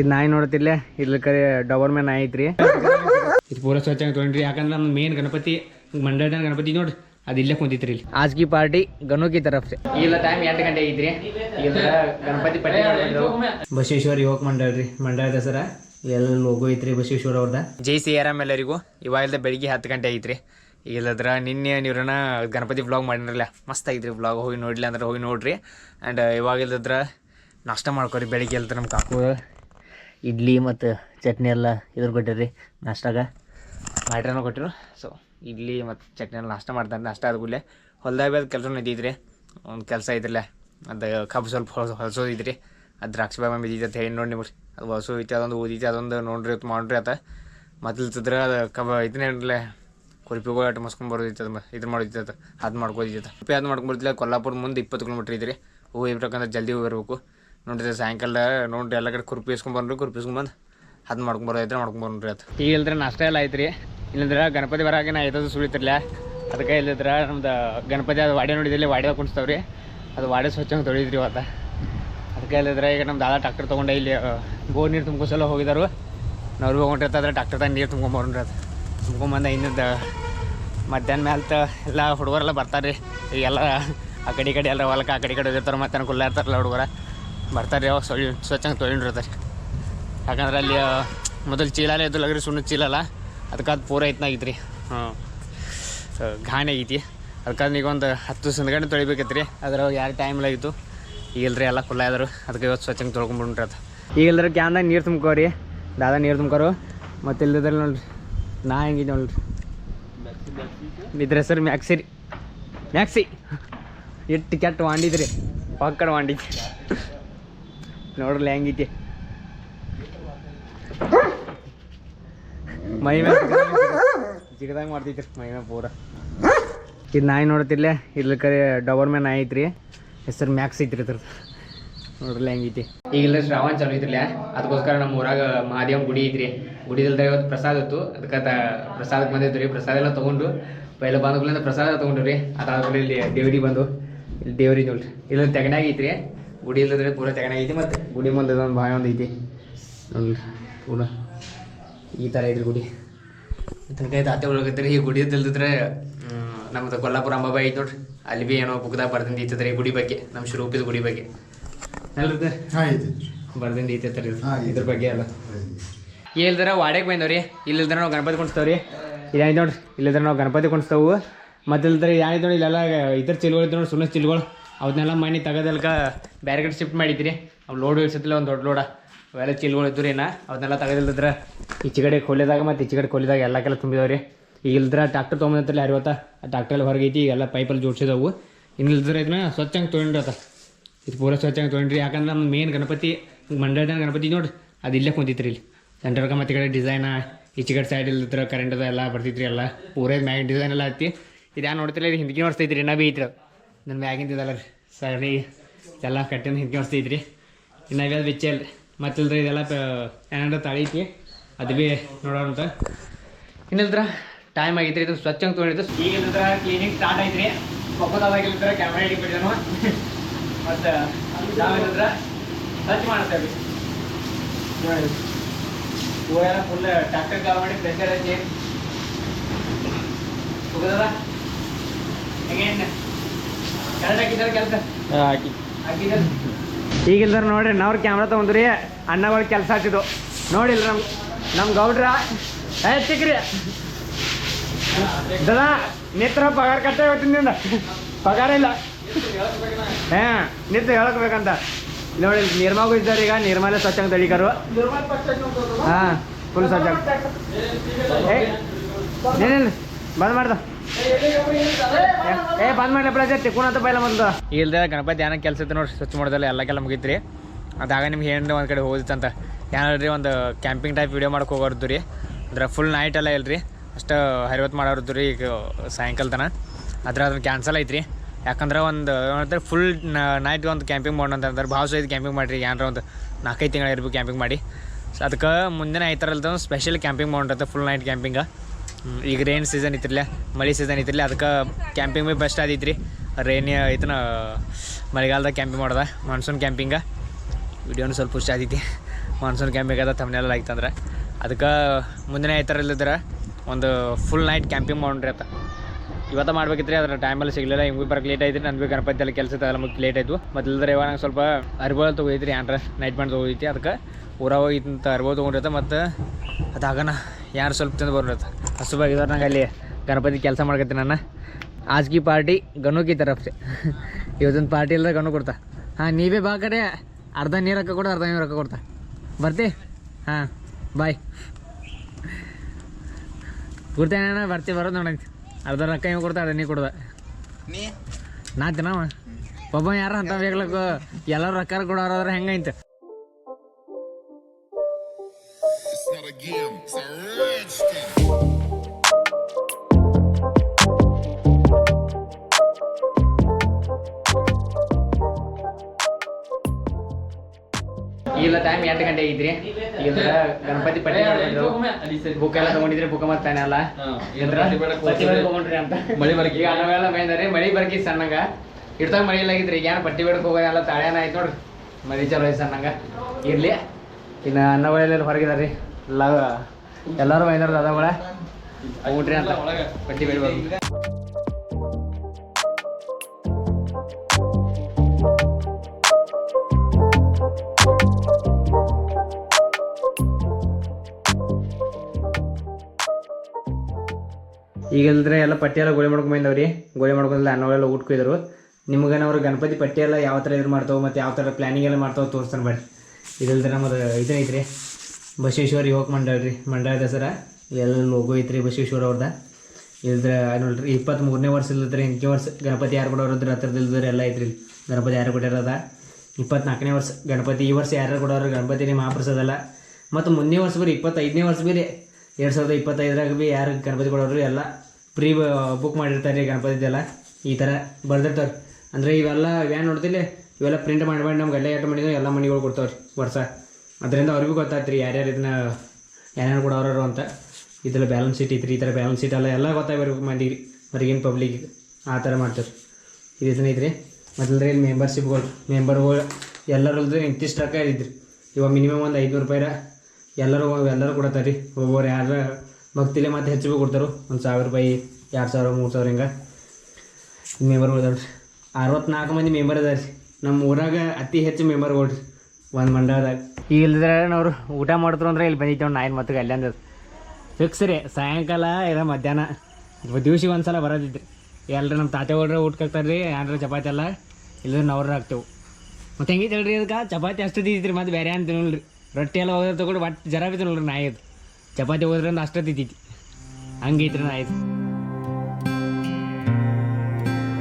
ಇದು ನಾಯಿ ನೋಡತಿಲ್ಲ ಇಲ್ಲಿ ಕರೆ ಡಬಲ್ ಮ್ಯಾನ್ ನಾಯಿ ಐತ್ರಿ. ಇದು ಪೂರ ಸ್ವಚ್ಛ ತೊಗೊಂಡ್ರಿ. ಯಾಕಂದ್ರೆ ನಮ್ಮ ಮೇನ್ ಗಣಪತಿ ಮಂಡಳದ ಗಣಪತಿ ನೋಡ್ರಿ ಅದು ಇಲ್ಲೇ ಕುಂತಿತ್ರಿ ಇಲ್ಲಿ. ಆಜ್ಕಿ ಪಾರ್ಟಿ ಗಣೋಕಿ ತರಫ್ ಇಲ್ಲ ಟೈಮ್ ಎಂಟು ಗಂಟೆ ಐತ್ರಿ. ಗಣಪತಿ ಪಟ್ಟಿ ಬಸವೇಶ್ವರ ಯುವಕ ಮಂಡಳ ರೀ ಮಂಡಳ ದಸರಾ. ಎಲ್ಲ ಲೋಗೋ ಐತ್ರಿ ಬಸವೇಶ್ವರ ಅವ್ರದ. ಜೈ ಸಿ ಆರಾಮ್ ಎಲ್ಲರಿಗೂ. ಇವಾಗ ಬೆಳಿಗ್ಗೆ ಹತ್ತು ಗಂಟೆ ಐತ್ರಿ. ಇಲ್ಲದ್ರ ನಿನ್ನೆ ನೀವ್ರನ್ನ ಗಣಪತಿ ವ್ಲಾಗ್ ಮಾಡಿರಲ್ಲ ಮಸ್ತ್ ಆಗಿದ್ರಿ ವ್ಲಾಗ್ ಹೋಗಿ ನೋಡ್ಲಿ ಅಂದ್ರೆ ಹೋಗಿ ನೋಡ್ರಿ. ಆ್ಯಂಡ್ ಇವಾಗ ಇಲ್ಲದ್ರ ನಾಷ್ಟ ಮಾಡ್ಕೊರಿ ಬೆಳಿಗ್ಗೆ ಎಲ್ದ್ರ ನಮ್ಮ ಕಾಕು ಇಡ್ಲಿ ಮತ್ತು ಚಟ್ನಿ ಎಲ್ಲ ಇದ್ರ ಕೊಟ್ಟಿರಿ, ನಾಷ್ಟಾಗ. ಮಾಡ್ರನ ಕೊಟ್ಟಿರು. ಸೊ ಇಡ್ಲಿ ಮತ್ತು ಚಟ್ನಿ ಎಲ್ಲ ನಾಷ್ಟ ಮಾಡ್ತಾರೆ. ನಾಷ್ಟ ಆದ ಕೂಡಲೇ ಹೊಲ್ದಾಗ ಬೇದ ಕೆಲಸ ನಡೀತ್ರಿ ಒಂದು ಕೆಲಸ ಇದ್ರಲ್ಲ ಅದು ಕಬ್ಬು ಸ್ವಲ್ಪ ಹೊಸ ಹೊಲ್ಸೋದಿದ್ರಿ ಅದು ದ್ರಾಕ್ಷಿ ಬಾಗ ಬಿದ್ದೈತೆ ಹೇಳಿ ನೋಡಿ ನಿಮ್ಗೆ. ಅದು ಹೊಸ ಐತಿ ಅದೊಂದು ಓದಿತಿ ಅದೊಂದು ನೋಡ್ರಿ ಇವತ್ತು ಮಾಡ್ರಿ ಆತ. ಮೊದಲಿದ್ರೆ ಅದು ಕಬ್ಬ ಐತನೇ ಕುರಿಪಿಗಳು ಅಟ್ಟು ಮಸ್ಕೊಂಡ್ ಬರೋದಿತ್ತು, ಅದು ಇದು ಮಾಡೋದಿತ್ತು ಅದು ಅದು ಮಾಡ್ಕೋದಿತ್ತು ಅದು ಅದು ಮಾಡ್ಕೊಂಬರ್ತಿಲ್ಲ ಕೊಲ್ಲಾಪುರ ಮುಂದೆ ಇಪ್ಪತ್ತು ಕಿಲೋಮೀಟ್ರ್ ಐತ್ರಿ. ಹೋಗಿರ್ಬೇಕಂದ್ರೆ ಜಲ್ದಿ ಹೋಗಿರ್ಬೇಕು ನೋಡ್ರಿ ಸಾಯಂಕಾಲ ನೋಡ್ರಿ ಎಲ್ಲ ಕಡೆ ಕುರ್ಪಿ ಇಸ್ಕೊಂಡ್ ಬಂದ್ರಿ, ಕುರ್ಪಿ ಇಸ್ಕೊಂಡ್ ಅದು ಮಾಡ್ಕೊಂಬರೋದೈತ್ರಿ ಮಾಡ್ಕೊಂಬರ್ರಿ ಅದು. ಈಗ ಇಲ್ದ್ರೆ ನಾಷ್ಟ ಎಲ್ಲ ಐತ್ರಿ ಇಲ್ಲಂದ್ರೆ ಗಣಪತಿ ಬರಾಗ ನಾ ಐದದು ಸುಳಿತಿರ್ಲ ಅದಕ್ಕೆ ಇಲ್ಲದ್ರೆ ನಮ್ದು ಗಣಪತಿ ಅದು ವಾಡೆ ನೋಡಿದಲ್ಲಿ ವಾಡೆ ಕುಣಿಸ್ತಾವ್ರಿ. ಅದು ವಾಡೆ ಸ್ವಚ್ಛಂಗೆ ತೊಳಿದ್ರಿ ಇವತ್ತು. ಅದಕ್ಕೆ ಇಲ್ಲದ್ರೆ ಈಗ ನಮ್ಮ ದಾದಾ ಟ್ರಾಕ್ಟರ್ ತೊಗೊಂಡೆ ಇಲ್ಲಿ ಬೋರ್ ನೀರು ತುಂಬ್ಕೋಸಲ ಹೋಗಿದಾರು. ನಾವು ಹೋಗಿರ್ತಾದ್ರೆ ಟ್ರಾಕ್ಟರ್ ತಂದು ನೀರು ತುಂಬ್ಕೊಂಬರ್ರಿ ಅದು. ತುಂಬ್ಕೊಂಬಂದ ಇನ್ನದ ಮಧ್ಯಾಹ್ನ ಮ್ಯಾಲ್ತ ಎಲ್ಲ ಹುಡುಗರೆಲ್ಲ ಬರ್ತಾರೆ ರೀ ಎಲ್ಲ ಆ ಕಡೆ ಕಡೆ ಎಲ್ಲ ಹೊಲಕ್ಕೆ, ಆ ಕಡೆ ಈ ಕಡೆ ಹೋಗಿರ್ತಾರೆ ಮತ್ತೆ ಕುಲ್ಲ ಇರ್ತಾರಲ್ಲ ಹುಡುಗರ. ಬರ್ತಾರೆ ಯಾವಾಗ ಸೊಳ್ಳಿ ಸ್ವಚ್ಛಂಗೆ ತೊಗೊಂಡಿರ್ತಾರೆ ಯಾಕಂದ್ರೆ ಅಲ್ಲಿ ಮೊದಲು ಚೀಲಾಲೇ ಇದ್ದು ಲಗ್ರಿ ಸುಣ್ಣ ಚೀಲಲ್ಲ ಅದಕ್ಕಾದ ಅದು ಪೂರ ಐತ್ನಾಗಿತ್ತು ರೀ ಹಾಂ ಘಾಣೆ ಐತಿ ಅದಕ್ಕಾದ ಈಗ ಒಂದು ಹತ್ತು ಸಂದ ಗಂಟೆ ತೊಳಿಬೇಕಿತ್ತು ರೀ ಅದ್ರಾಗ ಯಾರು ಟೈಮ್ ಆಗಿತ್ತು ಈಗಲ್ರಿ ಎಲ್ಲ ಕುಲ್ಲ ಆದರು ಅದಕ್ಕೆ ಇವತ್ತು ಸ್ವಚ್ಛಂಗೆ ತೊಳ್ಕೊಂಬಿಡ್ರಿ ಅದು. ಈಗಲ್ದ್ರ ಕ್ಯಾನ್ದಾಗ ನೀರು ತುಂಬ್ಕೋರಿ. ದಾದಾ ನೀರು ತುಂಬ್ಕೋರು. ಮತ್ತೆ ಇಲ್ಲದ್ರಲ್ಲಿ ನೋಡ್ರಿ ನಾ ಹೆಂಗಿದ್ದೆ ನೋಡ್ರಿ. ಇದ್ರ ಹೆಸರು ಮ್ಯಾಕ್ಸಿ ರೀ. ಮ್ಯಾಕ್ಸಿ. ಇಟ್ಟು ಕೆಟ್ಟು ವಾಂಡಿದ್ರಿ. ಪಕ್ಕಡ ವಾಂಡಿದ್ರಿ. ನೋಡ್ರಲ್ಲ ಹೆಂಗೈತಿ. ಮೈ ಮೇಲೆ ಜಿಗದಂಗೆ ಮಾಡ್ತೈತ್ರಿ ಮೈ ಮೇಲೆ ಪೂರ. ಇದು ನಾಯಿ ನೋಡ್ತಿರ್ಲೆ ಇಲ್ಲಿ ಕರೆ ಡಬರ್ ಮೇಲೆ ನಾಯಿ ಐತ್ರಿ. ಹೆಸರು ಮ್ಯಾಕ್ಸ್ ಐತ್ರಿ ಇದ್ರದ್ದು ನೋಡ್ರಲ್ಲ ಹೆಂಗೈತಿ. ಈಗಿಲ್ಲ ಶ್ರಾವಣ ಚಾಲು ಐತ್ರಲ್ಲ, ಅದಕ್ಕೋಸ್ಕರ ನಮ್ಮ ಊರಾಗ ಮಹಾದೇವನ ಗುಡಿ ಐತ್ರಿ. ಗುಡಿದಲ್ದ ಇವತ್ತು ಪ್ರಸಾದ ಇತ್ತು ಅದಕ್ಕೆ ಪ್ರಸಾದಕ್ಕೆ ಬಂದಿತ್ತು ರೀ. ಪ್ರಸಾದ ಎಲ್ಲ ತೊಗೊಂಡು, ಪೈಲ ಬಂದ್ಗಳಿಂದ ಪ್ರಸಾದ ತೊಗೊಂಡ್ರಿ ಅದಾದ್ರೆ ಇಲ್ಲಿ ದೇವ್ರಿಗೆ ಬಂದು, ಇಲ್ಲಿ ದೇವ್ರಿಗೆ ನೋಡ್ರಿ. ಇಲ್ಲಿ ತೆಗನಾಗ ಐತ್ರಿ. ಗುಡಿ ಇಲ್ಲದ್ರೆ ಪೂರ ಐತಿ ಮತ್ತು? ಗುಡಿ ಮುಂದೆ ಒಂದು ಬಾವಿ ಒಂದು ಐತಿ. ನೋಡ್ರಿ ಪೂರ ಈ ಥರ ಐತ್ರಿ ಗುಡಿ. ತನಕ ತಾತೆ ಒಳಗತ್ರಿ ಈ ಗುಡಿ ಇಲ್ದಿದ್ರೆ ನಮ್ದು ಕೊಲ್ಲಾಪುರ ಅಂಬಾಬಾಯಿ ಐತಿ ನೋಡ್ರಿ. ಅಲ್ಲಿ ಭೀ ಏನೋ ಬುಕ್ದಾಗ ಬರ್ದಿಂದ ಐತದ್ರಿ ಈ ಗುಡಿ ಬಗ್ಗೆ ನಮ್ಮ ಶುರೂಪಿದ ಗುಡಿ ಬಗ್ಗೆ. ಅಲ್ರಿ ಬರ್ದಿಂದ ಐತೈತ್ರಿ ಇದು. ಇದ್ರ ಬಗ್ಗೆ ಅಲ್ಲ ಇಲ್ದ್ರ ವಾಡೆಗೆ ಬಂದವ್ರಿ. ಇಲ್ಲದ್ರೆ ನಾವು ಗಣಪತಿ ಕುಣಿಸ್ತೇವ್ರಿ ಇದಾಯ್ತು ನೋಡ್ರಿ? ಇಲ್ಲದ್ರೆ ನಾವು ಗಣಪತಿ ಕುಣಿಸ್ತಾವು ಮತ್ತೆ ಯಾರಿದ್ರು ಇಲ್ಲೆಲ್ಲ ಇದ್ರ ಚಿಲ್ಗಳು ಇದ್ರು ನೋಡಿ ಸುಣ್ಣ ಚಿಲ್ಗಳು. ಅವನ್ನೆಲ್ಲ ಮನೆ ತೆಗೆದಲ್ಕ ಬೇರೆ ಕಡೆ ಶಿಫ್ಟ್ ಮಾಡಿದ್ರಿ. ಅವು ಲೋಡ್ ಇಳಿಸತ್ತಿಲ್ಲ ಒಂದು ದೊಡ್ಡ ಲೋಡ ಅವೆಲ್ಲ ಚಿಲ್ಗಳು ಇದ್ದು ಏನ ಅವನ್ನೆಲ್ಲ ಈಚೆ ಕಡೆ ಕೊಲ್ಲಿದಾಗ ಮತ್ತು ಈಚೆ ಕಡೆ ಕೊಲ್ಲಿದಾಗ ಎಲ್ಲಕ್ಕೆಲ್ಲ ತುಂಬಿದವ್ರಿ. ಈಗ ಇಲ್ದ್ರ ಟ್ರಾಕ್ಟರ್ ತೊಗೊಂಬಂದ್ರಲ್ಲಿ ಅರಿವತ್ತ ಆ ಟ್ರಾಕ್ಟರ್ ಹೊರಗೈತಿ ಎಲ್ಲ ಪೈಪಲ್ಲಿ ಜೋಡಿಸಿದವು. ಇನ್ನಿಲ್ದ್ರೆ ಇದನ್ನ ಸ್ವಚ್ಛಂಗೆ ತೊಗೊಂಡಿರತ್ತ ಇದು ಪೂರ ಸ್ವಚ್ಛಂಗೆ ತೊಗೊಂಡ್ರಿ. ಯಾಕಂದ್ರೆ ನಮ್ಮ ಮೇನ್ ಗಣಪತಿ ಮಂಡಳದ ಗಣಪತಿ ನೋಡಿ ಅದು ಇಲ್ಲೇ ಕುಂತಿತ್ರಿ ಇಲ್ಲಿ. ಸೆಂಟರ್ಗೆ ಮತ್ತೆ ಕಡೆ ಡಿಸೈನ ಈಚೆ ಕಡೆ ಸೈಡ್ ಇಲ್ಲದ್ರ ಕರೆಂಟ್ ಅದ ಎಲ್ಲ ಬರ್ತಿತ್ರಿ ಎಲ್ಲ. ಪೂರ ಮ್ಯಾಗ ಡಿಸೈನ್ ಎಲ್ಲ ಹತ್ತಿ ಇದು ನೋಡ್ತಿಲ್ಲ ಇದು ಹಿಂದಿಗೆ ನೋಡ್ತೈತ್ರಿ ಇನ್ನ ಬಿ ಐತ್ರಿ ನನ್ನ ಮ್ಯಾಗಿಂದ ಇದಲ್ಲ ರೀ. ಸರಿ ಎಲ್ಲ ಕಟ್ಟಿನ ಹಿಂದಿಗೆ ರೀ ಇನ್ನ ಇವೆಲ್ಲ ರೀ. ಮತ್ತಿಲ್ದ್ರೆ ಮತ್ತಿಲ್ದ್ರ ಇದೆಲ್ಲ ಏನಾರ ತಳೀತಿ ಅದು ಭೀ ನೋಡೋಣ ಇನ್ನಿಲ್ದ್ರ ಟೈಮ್ ಆಗೈತ್ರಿ ಇದು ಸ್ವಚ್ಛಂಗೆ ತೊಗೊಂಡಿದ್ದು. ಈಗ ಇಲ್ದ್ರ ಕ್ಲೀನಿಂಗ್ ಸ್ಟಾರ್ಟ್ ಐತ್ರಿ ಪಕ್ಕದಾಗಿಲ್ದ್ರ ಕ್ಯಾಮ್ರಾ ಹಿಡಿಬಿಟ್ಟಿದನು ಮತ್ತು ನಾವೇನಿದ್ರ ಸ್ವಚ್ಛ ಮಾಡ್ತೇವೆ. ನೋಡಿ. ಊರೆಲ್ಲ ಫುಲ್ ಟ್ಯಾಕ್ಟರ್ ಕಾಲ್ ಮಾಡಿ ಪ್ರೆಷರ್ ಐತಿ ಹೋಗೋದಲ್ಲ ಹೆಂಗೇನು ಈಗಿಲ್ದಾರ ನೋಡ್ರಿ ನಾವ್ರ ಕ್ಯಾಮ್ರಾ ತೊಗೊಂಡ್ರಿ ಅಣ್ಣಗಳು ಕೆಲಸ ಹಚ್ಚಿದ್ದು ನೋಡಿಲ್ಲ ನಮ್ ನಮ್ ಗೌಡ್ರ. ಏ ಚಿಕ್ರಿ. ದದಾ ನಿತ್ರ ಪಗಾರ ಕಟ್ಟ ಇವತ್ತಿನಿಂದ ಪಗಾರ ಇಲ್ಲ. ಹಾ ನಿತ್ರ ಹೇಳಕ್ಬೇಕಂತ ನೋಡಿ ನಿರ್ಮಾಗೂ ಇದ್ದಾರೆ ಈಗ ನಿರ್ಮಲ ಸ್ವಚ್ಛಂಗ ತಳಿಕರು ಹಾ ಫುಲ್ ಸ್ವಚ್ಛ ಏನಿಲ್ಲ ಬಂದ್ ಮಾಡ್ದ. ಏ, ಬಂದ್ ಮಾಡಿ ಪ್ರಜೆ ತಿಕ್ಕೋಣ ಅಂತ ಪೈಲ ಮೊದಲು. ಗಣಪತಿ ಏನೋ ಕೆಲಸ ಇತ್ತು ನೋಡಿ ಸ್ವಚ್ಛ ಮಾಡೋದಲ್ಲ, ಎಲ್ಲ ಕೆಲ ಮುಗಿತ್ರಿ. ಅದಾಗ ನಿಮ್ಗೆ ಏನು ಒಂದು ಕಡೆ ಹೋದಿತ್ತಂತ ಏನಾದ್ರಿ ಒಂದು ಕ್ಯಾಂಪಿಂಗ್ ಟೈಪ್ ವಿಡಿಯೋ ಮಾಡಕ್ಕೆ ಹೋಗೋರ್ದು ರೀ. ಅಂದ್ರೆ ಫುಲ್ ನೈಟ್ ಎಲ್ಲ ಇಲ್ರಿ. ಅಷ್ಟು ಹರಿವತ್ತು ಮಾಡೋರ್ದು ರೀ ಈಗ ಸಾಯಂಕಾಲ ತನ. ಅದ್ರ ಅದನ್ನ ಕ್ಯಾನ್ಸಲ್ ಐತ್ರಿ. ಯಾಕಂದ್ರೆ ಒಂದು, ಏನಂತಾರೆ ಫುಲ್ ನೈಟ್ ಒಂದು ಕ್ಯಾಂಪಿಂಗ್ ಮಾಡೋಣ ಅಂತ ಅಂದ್ರೆ ಭಾಳ ಸಹಿತ ಕ್ಯಾಂಪಿಂಗ್ ಮಾಡಿರಿ, ಏನಾರ ಒಂದು ನಾಲ್ಕೈದು ತಿಂಗಳು ಇರ್ಬೇಕು ಕ್ಯಾಂಪಿಂಗ್ ಮಾಡಿ. ಸೊ ಅದಕ್ಕೆ ಮುಂದಿನ ಐತರಲ್ದ ಸ್ಪೆಷಲ್ ಕ್ಯಾಂಪಿಂಗ್ ಮಾಡೋಣ ಫುಲ್ ನೈಟ್ ಕ್ಯಾಂಪಿಂಗ ಈಗ ರೇನ್ ಸೀಸನ್ ಇತ್ತಿರಲಿ ಮಳೆ ಸೀಸನ್ ಇತ್ತಿರಲಿ ಅದಕ್ಕೆ ಕ್ಯಾಂಪಿಂಗ್ ಭೀ ಬೆಸ್ಟ್ ಆದೈತ್ರಿ ರೇನ್ ಐತನ ಮಳೆಗಾಲದಾಗ ಕ್ಯಾಂಪಿಂಗ್ ಮಾಡ್ದೆ ಮಾನ್ಸೂನ್ ಕ್ಯಾಂಪಿಂಗ ವಿಡಿಯೋನು ಸ್ವಲ್ಪ ಖುಷಿ ಆದೈತಿ. ಮಾನ್ಸೂನ್ ಕ್ಯಾಂಪಿಂಗ್ ಅದ ತಮ್ಮನೆಲ್ಲ ಆಯ್ತಂದ್ರೆ ಅದಕ್ಕೆ ಮುಂದಿನ ಐತರ ಇಲ್ಲದ್ರೆ ಒಂದು ಫುಲ್ ನೈಟ್ ಕ್ಯಾಂಪಿಂಗ್ ಮಾಡ್ರಿ ಅಂತ ಇವತ್ತು ಮಾಡ್ಬೇಕಿತ್ತು ರೀ ಅದ್ರ ಟೈಮಲ್ಲಿ ಸಿಗಲಿಲ್ಲ, ಹಿಂಗೆ ಬರಕ್ಕೆ ಲೇಟ್ ಆಯ್ತು ನನ್ನ ಭೀ ಗಣಪತಿ ಎಲ್ಲ ಕೆಲಸ ಎಲ್ಲ ಮುಗಿ ಲೇಟ್ ಆಯಿತು. ಮತ್ತು ಇಲ್ಲದ್ರೆ ಇವಾಗ ನಂಗೆ ಸ್ವಲ್ಪ ಅರ್ಬೋಲ್ ತೊಗೊಯ್ತು ರೀ ಆಂಡ್ರ ನೈಟ್ ಮಾಡಿ ತೊಗೊಯ್ತಿ ಅದಕ್ಕೆ ಊರಾಗ ಹೋಗಿತ್ತು ಅರ್ಬೋಲ್ ತೊಗೊಂಡಿರ್ತ, ಮತ್ತು ಅದಾಗನ ಯಾರು ಸ್ವಲ್ಪ ತಿಂದು ಬರ್ಲತ್ತ ಹಸುಬಾಗಿದವ್ರು ನಂಗೆ ಅಲ್ಲಿ ಗಣಪತಿ ಕೆಲಸ ಮಾಡ್ಕತ್ತೀನಿ ನನ್ನ ಆಜ್ಕಿ ಪಾರ್ಟಿ ಗಣುಕಿ ತರಫ್ರಿ. ಇವತ್ತೊಂದು ಪಾರ್ಟಿ ಇಲ್ಲದ ಗಣು ಕೊಡ್ತಾ. ಹಾಂ ನೀವೇ ಬಾ ಕಡೆ. ಅರ್ಧ ನೀರು ರೊಕ್ಕ ಕೊಡು ಅರ್ಧ ನೀರು ರೊಕ್ಕ ಕೊಡ್ತಾ. ಬರ್ತಿ? ಹಾಂ ಬಾಯ್. ಕೊಡ್ತೇನೆ ಬರ್ತಿ ಬರೋದು ನೋಡಂಗೆ ಅರ್ಧ ರೊಕ್ಕ ಇವ್ ಕೊಡ್ತಾ ಅರ್ಧ ನೀ ಕೊಡ್ದ. ನಾ? ತಿನ್ನವ? ಒಬ್ಬ ಯಾರ ಅಂತ ಬೇಕು ಎಲ್ಲರೂ ರೊಕ್ಕ ಕೊಡೋರಾದ್ರೆ ಹೆಂಗೈತೆ ಎಂಟು ಗಂಟೆ ಇದ್ರಿ. ಇಲ್ಲ ಗಣಪತಿ ಪಟ್ಟಿ ಬುಕ್ ಎಲ್ಲ ತಗೊಂಡಿದ್ರಿ ಬುಕ್ ಮತ್ತೆ ಅಲ್ಲ. ಅಂತ. ಮಳಿ ಬರ್ಕಿ ಈಗ ನಾವೆಲ್ಲ ಮೇಂದ್ರಿ ಮಳಿ ಬರ್ಕಿ ಸಣ್ಣಂಗ. ಇಡ್ತಾಗ ಮಳಿ ಇಲ್ಲ ಆಗಿದ್ರಿ ಈಗ ಏನು ಪಟ್ಟಿ ಬೇಡಕ್ ಹೋಗೋ ಎಲ್ಲ ತಾಳ್ಯಾನ ಆಯ್ತು ನೋಡ್ರಿ. ಮಳಿ ಚಲೋ ಐತೆ ಸಣ್ಣಂಗ. ಇರ್ಲಿ. ಇನ್ನು ಅನ್ನಗಳೆಲ್ಲ ಹೊರಗಿದಾರ್ರಿ? ಎಲ್ಲ ಎಲ್ಲರೂ ಮೈದಾರ ದಾದಾಗಳ ಹೋಗ್ರಿ ಅಂತ. ಪಟ್ಟಿ ಬೇಡ್ಬಾರ್ದು ಈಗ ಇಲ್ದ್ರೆ ಎಲ್ಲ ಪಟ್ಟಿಯೆಲ್ಲ ಗೋಳಿ ಮಾಡ್ಕೊಂಡ್ ರೀ ಗೋಳಿ ಮಾಡ್ಕೊಂಡ್ಲ ಅನ್ನೋಳೆಲ್ಲ ಊಟ ಕೊಯ್ದರು ನಿಮ್ಗೆ ನಾವು ಗಣಪತಿ ಪಟ್ಟಿ ಯಾವ ಥರ ಇದು ಮಾಡ್ತಾವೆ ಮತ್ತು ಯಾವ ಥರ ಪ್ಲ್ಯಾನಿಂಗ್ ಎಲ್ಲ ಮಾಡ್ತಾವೆ ತೋರಿಸ್ತಾನೆ ಬಟ್ ಇದಿಲ್ಲದ್ರೆ ನಮ್ಮದು ಇದು ಐತ್ರಿ. ಬಸವೇಶ್ವರ ಯುವಕ ಮಂಡಳ ರೀ ಮಂಡಳ ದಸರಾ. ಎಲ್ಲ ಲೋಗೋ ಐತ್ರಿ ಬಸವೇಶ್ವರ ಅವ್ರದ. ಇಲ್ದ್ರೆ ನೋಡ್ರಿ ಇಪ್ಪತ್ತ್ಮೂರನೇ ವರ್ಷ ಇಲ್ಲದ್ರಿ ಇಂಕೇ ವರ್ಷ ಗಣಪತಿ ಯಾರು ಕೊಡೋರದ್ರ ಹತ್ರದ ಇಲ್ದ್ರೆ ಎಲ್ಲ ಐತ್ರಿ ಗಣಪತಿ ಯಾರು ಕೊಟ್ಟಿರೋದ ಇಪ್ಪತ್ನಾಲ್ಕನೇ ವರ್ಷ ಗಣಪತಿ, ಈ ವರ್ಷ ಯಾರು ಕೊಡೋರು? ಗಣಪತಿ ಮಹಾಪ್ರಸಾದ ಅಲ್ಲ ಮತ್ತು ಮುಂದಿನ ವರ್ಷ ಬರೀ ಇಪ್ಪತ್ತೈದನೇ ವರ್ಷ ಬೀರಿ ಎರಡು ಸಾವಿರದ ಇಪ್ಪತ್ತೈದರಾಗ ಭೀ ಯಾರು ಗಣಪತಿ ಕೊಡೋರು? ಎಲ್ಲ. ಪ್ರೀ ಬುಕ್ ಮಾಡಿರ್ತಾರೆ ರೀ ಗಣಪತಿದೆಲ್ಲ ಈ ಥರ ಬರ್ದಿರ್ತಾರೆ ಅಂದರೆ ಇವೆಲ್ಲ ವ್ಯಾನ್ ನೋಡ್ತಿಲ್ಲ, ಇವೆಲ್ಲ ಪ್ರಿಂಟ್ ಮಾಡಿ ಮಾಡಿ ನಮ್ಗೆ ಎಲ್ಲ ಏಟು ಮಾಡಿದ್ರು ಎಲ್ಲ ಮನೆಗಳು ಕೊಡ್ತಾವ್ರಿ ವರ್ಷ. ಅದರಿಂದ ಅವ್ರಿಗೂ ಗೊತ್ತಾಯ್ತು ರೀ ಯಾರ್ಯಾರು ಇದನ್ನ, ಯಾರ್ಯಾರು ಕೊಡೋರು ಅಂತ. ಇದೆಲ್ಲ ಬ್ಯಾಲೆನ್ಸ್ ಶೀಟ್ ಐತ್ರಿ, ಈ ಥರ ಬ್ಯಾಲೆನ್ಸ್ ಶೀಟ್ ಎಲ್ಲ ಎಲ್ಲ ಗೊತ್ತಾಗ್ಬೇಕು ಮಂದಿಗೆ ಹೊರಗಿನ ಪಬ್ಲಿಕ್ ಆ ಥರ ಮಾಡ್ತಾರೆ ಇದು ಇದನ್ನ ಐತ್ರಿ. ಮೊದಲ್ರಿ ಇಲ್ಲಿ ಮೆಂಬರ್ಶಿಪ್ಗಳು ಮೆಂಬರ್ಗಳು ಎಲ್ಲರಲ್ದು ಇಂತಿಷ್ಟು ರೊಕ್ಕ ಇದ್ರಿ ಇವಾಗ ಮಿನಿಮಮ್ ಒಂದು ಐದುನೂರು ರೂಪಾಯಿರ ಎಲ್ಲರೂ ಎಲ್ಲರೂ ಕೊಡತ್ತಾರೆ ರೀ. ಒಬ್ಬರು ಯಾರ ಭಕ್ತಿಲೆ ಮತ್ತೆ ಹೆಚ್ಚು ಭೀ ಕೊಡ್ತಾರೆ. ಒಂದು ಸಾವಿರ ರೂಪಾಯಿ ಎರಡು ಸಾವಿರ ಮೂರು ಸಾವಿರ ಹಿಂಗೆ. ಮೆಂಬರ್ ಅದಾವೆ ರೀ ಅರವತ್ನಾಲ್ಕು ಮಂದಿ ಮೆಂಬರ್ ಅದಾರ ರೀ ನಮ್ಮ ಊರಾಗ ಅತಿ ಹೆಚ್ಚು ಮೆಂಬರ್ ಕೊಡ್ರಿ ಒಂದು ಮಂಡಳದಾಗ ಈಗ ಇಲ್ದ್ರೆ ಅವ್ರು ಊಟ ಮಾಡಿದ್ರು ಅಂದ್ರೆ ಇಲ್ಲಿ ಬಂದಿದ್ದೇವೆ ನಾಯಿನ ಮತ್ತೆ ಅಲ್ಲಿ ಅಂದದು ಫಿಕ್ಸ್ ರೀ. ಸಾಯಂಕಾಲ ಇಲ್ಲ ಮಧ್ಯಾಹ್ನ. ದಿವ್ಸಿಗೆ ಒಂದು ಸಲ ಬರೋದಿದ್ರಿ. ಎಲ್ಲರೂ ನಮ್ಮ ತಾತೆ ಹೋಗ್ರೆ ಊಟಕ್ಕೆ ಹಾಕ್ತಾರೆ ರೀ ಏನಾರ ಚಪಾತಿ ಎಲ್ಲ. ಇಲ್ಲದ್ರೆ ನವ್ರ ಹಾಕ್ತೇವೆ. ಮತ್ತೆ ಹೆಂಗೈತೆ ಹೇಳ್ರಿ ಅದಕ್ಕೆ ಚಪಾತಿ ಅಷ್ಟು ತಿಂತೀರಿ ಮತ್ತೆ ಬೇರೆ ಏನು ತಿನ್ನಲ್ರಿ. ರೊಟ್ಟಿ ಎಲ್ಲ ಹೋದ್ರೆ ತಗೊಂಡು ಒಟ್ಟು ಜರ ಬಿ ತಿನ್ನಲ್ರಿ ನಾಯಿ ಅದು. ಚಪಾತಿ ಹೋದ್ರೆ ಅಷ್ಟು ತಿಂತೈತಿ ಹಂಗೈತ್ರಿ ನಾಯಿ